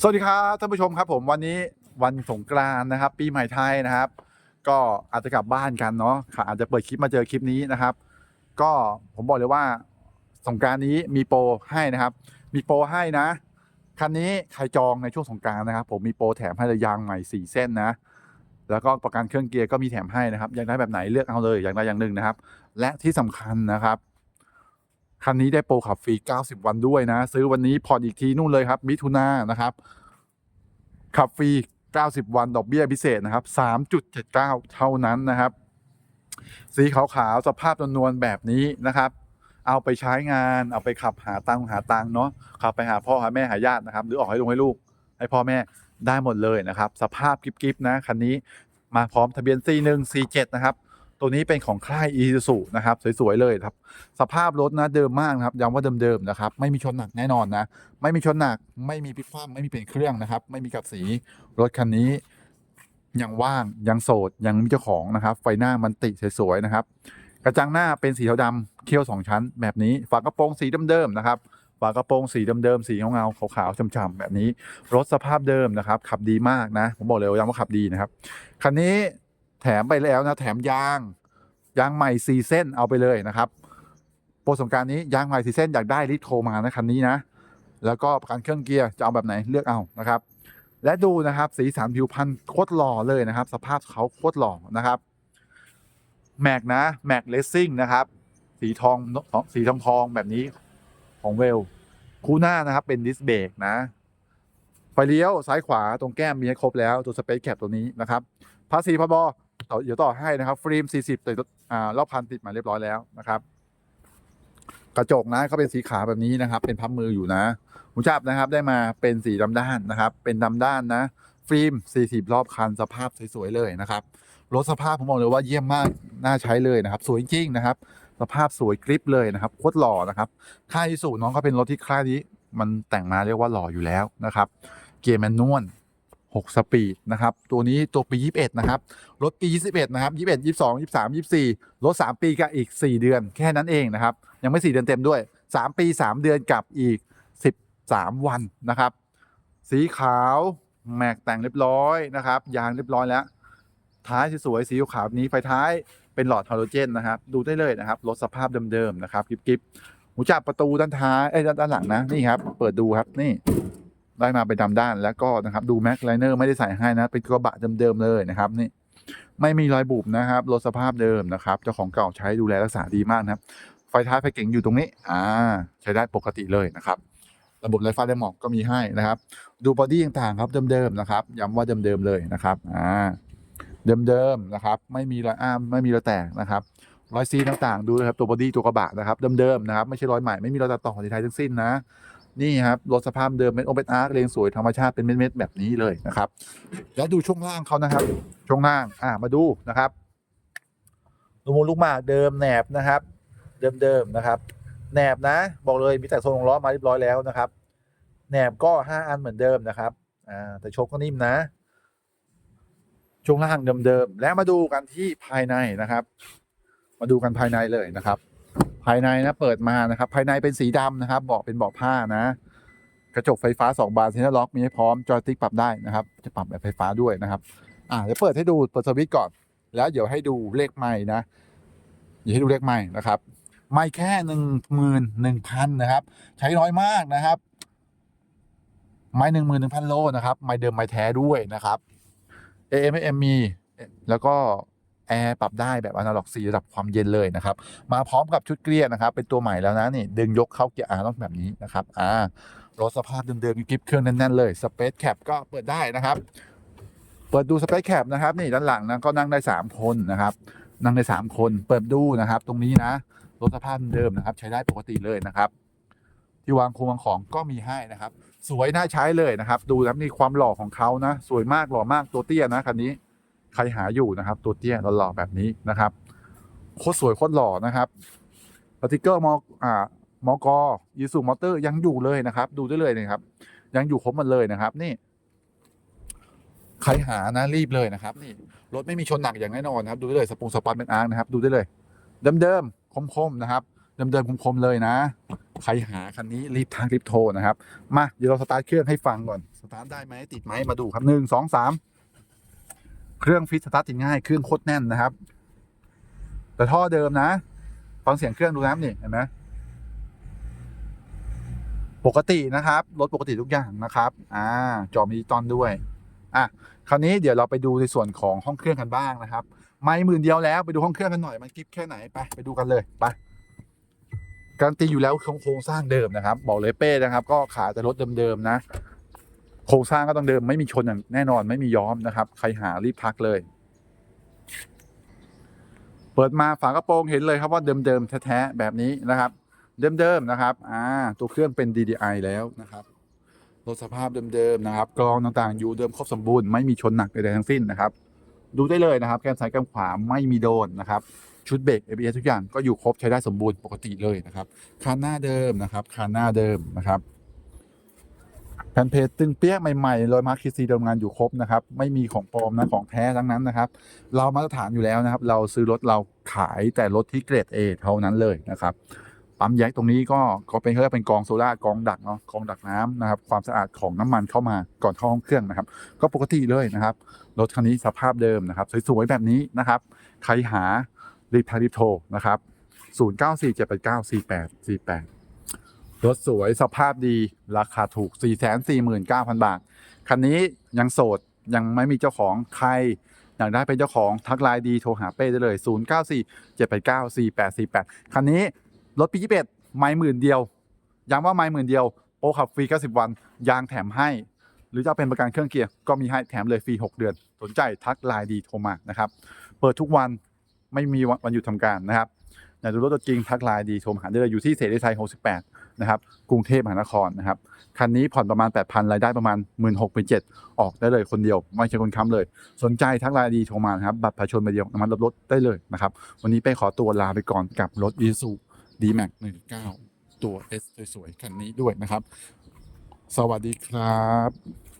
สวัสดีครับท่านผู้ชมครับผมวันนี้วันสงกรานต์นะครับ ปีใหม่ไทยนะครับ ก็อาจจะกลับบ้านกันเนาะค่ะอาจจะเปิดคลิปมาเจอคลิปนี้นะครับ ก็ผมบอกเลยว่าสงกรานต์นี้มีโปรให้นะครับ มีโปรให้นะคันนี้ใครจองในช่วงสงกรานต์นะครับ ผมมีโปรแถมให้เลยยางใหม่สี่เส้นนะ แล้วก็ประกันเครื่องเกียร์ก็มีแถมให้นะครับอยากได้แบบไหนเลือกเอาเลยอย่างใดอย่างหนึ่งนะครับ และที่สำคัญนะครับ คันนี้ได้โปรขับฟรี 90 วันด้วยนะ ซื้อวันนี้ผ่อนอีกทีนู่นเลยครับ มิถุนายนนะครับ ขับฟรี 90 วันดอกเบี้ยพิเศษนะครับ 3.79 เท่านั้นนะครับ สีขาวๆสภาพนวลๆแบบนี้นะครับเอาไปใช้งานเอาไปขับหาตังหาตังเนาะขับไปหาพ่อหาแม่หาญาตินะครับ หรือออกให้ลงให้ลูก ให้พ่อแม่ได้หมดเลยนะครับ สภาพกิฟๆนะคันนี้มาพร้อมทะเบียน C1 C7 นะครับ ตัวนี้เป็นของค่าย i s u z u นะครับสวยๆเลยครับ สภาพรถนะเดิมมากนะครับย้ำว่าเดิมๆนะครับ ไม่มีชนหนักแน่นอนนะ ไม่มีชนหนัก ไม่มีพลิกคว่ำไม่มีเปลี่ยนเครื่องนะครับ ไม่มีกับสีรถคันนี้ยังว่างยังโสดยังมีเจ้าของนะครับ ไฟหน้ามันติสวยๆนะครับ กระจังหน้าเป็นสีเทาดำเคี่ยวสองชั้น แบบนี้ฝากระโปรงสีเดิมๆนะครับฝากระโปรงสีเดิมๆสีเงาๆขาวๆช้ำๆแบบนี้ รถสภาพเดิมนะครับ ขับดีมากนะ ผมบอกเลยย้ำว่าขับดีนะครับคันนี้ แถมไปแล้วนะแถมยาง ยางใหม่สี่เส้นเอาไปเลยนะครับโปรสงกรารนี้ยางใหม่สี่เส้นอยากได้รีบโทรมานะคันนี้นะ แล้วก็ประกันเครื่องเกียร์จะเอาแบบไหนเลือกเอานะครับ และดูนะครับสีสันผิวพรรณโคตรหล่อเลยนะครับ สภาพเขาโคตรหล่อนะครับแม็กนะแม็กเลสซิ่งนะครับ สีทองสีทองทองแบบนี้ของเวลคู่หน้านะครับเป็นดิสเบรกนะไฟเลี้ยวซ้ายขวาตรงแก้มมีให้ครบแล้วตัวสเปซแคปตัวนี้นะครับภาษีพบ ต่อเดี๋ยวต่อให้นะครับฟิล์ม 40ติดอ่ารอบพันติดมาเรียบร้อยแล้วนะครับ กระจกนะเขาเป็นสีขาวแบบนี้นะครับ เป็นพับมืออยู่นะหูจับนะครับได้มาเป็นสีดำด้านนะครับ เป็นดำด้านนะฟิล์ม 40 รอบคันสภาพสวยๆเลยนะครับรถสภาพผมบอกเลยว่าเยี่ยมมากน่าใช้เลยนะครับ สวยจริงนะครับ สภาพสวยกริปเลยนะครับโคตรหล่อนะครับค่ายอิสุน้องเขาเป็นรถที่ค่ายนี้มันแต่งมาเรียกว่าหล่ออยู่แล้วนะครับ เกียร์แมนนวล 6 สปีดนะครับ ตัวนี้ตัวปี 21 นะครับ รถปี 21 นะครับ 21 22 23 24 รถ 3 ปีกับอีก 4 เดือนแค่นั้นเองนะครับ ยังไม่ 4 เดือนเต็มด้วย 3 ปี 3 เดือนกับอีก 13 วันนะครับ สีขาวแม็กแต่งเรียบร้อยนะครับ ยางเรียบร้อยแล้ว ท้ายสวยๆสีขาวนี้ไฟท้ายเป็นหลอดฮาโลเจนนะครับ ดูได้เลยนะครับ รถสภาพเดิมๆนะครับกิ๊บๆหูจับประตูด้านท้ายเอ้ยด้านหลังนะนี่ครับ เปิดดูครับนี่ ได้มาเป็นดำด้านแล้วก็นะครับดูแม็กไลเนอร์ไม่ได้ใส่ให้นะเป็นกระบะเดิมๆเลยนะครับนี่ไม่มีรอยบุบนะครับรถสภาพเดิมนะครับเจ้าของเก่าใช้ดูแลรักษาดีมากนะครับ ไฟท้ายไฟเก่งอยู่ตรงนี้อ่าใช้ได้ปกติเลยนะครับ ระบบไฟฟ้าได้หมอกก็มีให้นะครับ ดูบอดี้ต่างๆครับเดิมๆนะครับย้ำว่าเดิมๆเลยนะครับอ่าเดิมๆนะครับไม่มีรอยอ้ามไม่มีรอยแตกนะครับรอยซีต่างๆ ดูนะครับตัวบอดี้ตัวกระบะนะครับเดิมๆนะครับไม่ใช่รอยใหม่ไม่มีรอยตัดต่อที่ไทยทั้งสิ้นนะ นี่ครับรถสภาพเดิมเป็นโอเปนอาร์คเรียงสวยธรรมชาติเป็นเม็ดๆแบบนี้เลยนะครับ แล้วดูช่วงล่างเขานะครับ ช่วงล่างอ่ามาดูนะครับลูมูลูกมากเดิมแหนบนะครับ เดิมๆนะครับแหนบนะ บอกเลยมีแต่โซนลงล้อมาเรียบร้อยแล้วนะครับแหนบก็ห้าอันเหมือนเดิมนะครับอ่าแต่โชคก็นิ่มนะ ช่วงล่างเดิมๆแล้วมาดูกันที่ภายในนะครับ มาดูกันภายในเลยนะครับ ภายในนะเปิดมานะครับ ภายในเป็นสีดำนะครับเบาะเป็นเบาะผ้านะ กระจกไฟฟ้า 2 บานเซนเตอร์ล็อกมีให้พร้อมจอยติ๊กปรับได้นะครับ จะปรับแบบไฟฟ้าด้วยนะครับ อ่าเดี๋ยวเปิดให้ดูเปิดสวิตช์ก่อน แล้วเดี๋ยวให้ดูเลขไม้นะเดี๋ยวให้ดูเลขไม้นะครับไม่แค่หนึ่งหมื่นหนึ่งพันนะครับ ใช้น้อยมากนะครับ ไม้หนึ่งหมื่นหนึ่งพันโลนะครับ ไม้เดิมไม้แท้ด้วยนะครับ AM FM มีแล้วก็ แอร์ปรับได้แบบอนาล็อกสีระดับความเย็นเลยนะครับ มาพร้อมกับชุดเกลียร์นะครับ เป็นตัวใหม่แล้วนะนี่ดึงยกเข้าเกียร์อาร์ต้องแบบนี้นะครับอ่ารถสภาพเดิมๆกิฟเครื่องแน่นๆเลยสเปซแคปก็เปิดได้นะครับ เปิดดูสเปซแคปนะครับนี่ด้านหลังนะก็นั่งได้สามคนนะครับ นั่งได้สามคนเปิดดูนะครับ ตรงนี้นะรถสภาพเดิมนะครับ ใช้ได้ปกติเลยนะครับที่วางคงวางของก็มีให้นะครับ สวยน่าใช้เลยนะครับ ดูแล้วนี่ความหล่อของเขานะ สวยมากหล่อมากตัวเตี้ยนะคันนี้ ใครหาอยู่นะครับ ตัวเตี้ยหล่อๆแบบนี้นะครับโคตรสวยโคตรหล่อนะครับสติกเกอร์มออ่ามอกยูสุมอเตอร์ยังอยู่เลยนะครับ ดูได้เลยนะครับ ยังอยู่ครบหมันเลยนะครับ นี่ ใครหานะรีบเลยนะครับ นี่รถไม่มีชนหนักอย่างแน่นอนนะครับ ดูได้เลยสปงสปันเป็นอาร์นะครับ ดูได้เลย เดิมๆคมๆนะครับเดิมๆคมๆเลยนะ ใครหาคันนี้รีบทางรีบโทรนะครับ มาเดี๋ยวเราสตาร์ทเครื่องให้ฟังก่อน สตาร์ทได้ไหมติดไหมมาดูครับหนึ่งสองสาม เครื่องฟิตสตาร์ทติดง่าย เครื่องโคตรแน่นนะครับ แต่ท่อเดิมนะฟังเสียงเครื่องดูน้ำนี่เห็นไหมปกตินะครับรถปกติทุกอย่างนะครับอ่าจอมีดิจิตอลด้วยอะคราวนี้เดี๋ยวเราไปดูในส่วนของห้องเครื่องกันบ้างนะครับ ไม่หมื่นเดียวแล้วไปดูห้องเครื่องกันหน่อยมันกิฟแค่ไหนไปไปดูกันเลยไปการตีอยู่แล้วโครงสร้างเดิมนะครับ บอกเลยเป้นะครับ ก็ขาแต่รถเดิมๆนะ โครงสร้างก็ต้องเดิมไม่มีชนอย่างแน่นอนไม่มีย้อมนะครับ ใครหารีบทักเลย เปิดมาฝากระโปรงเห็นเลยครับว่าเดิมๆแท้ๆแบบนี้นะครับ เดิมๆนะครับอ่าตัวเครื่องเป็น DDI แล้วนะครับรถสภาพเดิมๆนะครับกรองต่างๆ อยู่เดิมครบสมบูรณ์ไม่มีชนหนักใดๆทั้งสิ้นนะครับ ดูได้เลยนะครับ แก้มซ้ายแก้มขวาไม่มีโดนนะครับชุดเบรก ABS ทุกอย่างก็อยู่ครบใช้ได้สมบูรณ์ปกติเลยนะครับคานหน้าเดิมนะครับคานหน้าเดิมนะครับ นเพจตึงเปี้ยใหม่ๆรอยมาร์คคีซีเดิมงานอยู่ครบนะครับ ไม่มีของปลอมนะของแท้ทั้งนั้นนะครับ เรามาตรฐานอยู่แล้วนะครับ เราซื้อรถเราขายแต่รถที่เกรด A เท่านั้นเลยนะครับปั๊มแยกตรงนี้ก็ก็เป็นเขาเรียกเป็นกองโซล่ากองดักเนาะกองดักน้ำนะครับความสะอาดของน้ำมันเข้ามาก่อนเข้าห้องเครื่องนะครับ ก็ปกติเลยนะครับรถคันนี้สภาพเดิมนะครับสวยๆแบบนี้นะครับใครหารีบทารีบโทรนะครับ0947894848 รถสวยสภาพดีราคาถูก 449,000 บาท คันนี้ยังโสดยังไม่มีเจ้าของใครอยากได้เป็นเจ้าของทักไลน์ดีโทรหาเป้ได้เลย 0947894848 คันนี้รถปี21ไม่หมื่นเดียวย้ำว่าไม่หมื่นเดียวโปรขับฟรี 90 วัน ยางแถมให้ หรือจะเป็นประกันเครื่องเกียร์ก็มีให้แถมเลยฟรี 6 เดือน สนใจทักไลน์ดีโทรมานะครับ เปิดทุกวันไม่มีวันหยุดทำการนะครับอยากดูรถตัวจริงทักไลน์ดีโทรมาหาได้เลยอยู่ที่เสรีไทย68 นะครับกรุงเทพมหานครนะครับคันนี้ผ่อนประมาณ 8,000 รายได้ประมาณ 1 6 0 0 0 7ออกได้เลยคนเดียว ไม่ใช่คนค้ำเลย สนใจทักไลน์ดีโทรมานะครับบัตรประชาชนใบเดียวน้ำมันรับรถได้เลยนะครับ วันนี้ไปขอตัวลาไปก่อนกับรถ i s u d m a x 1.9ตัว S สวยๆคันนี้ด้วยนะครับ สวัสดีครับ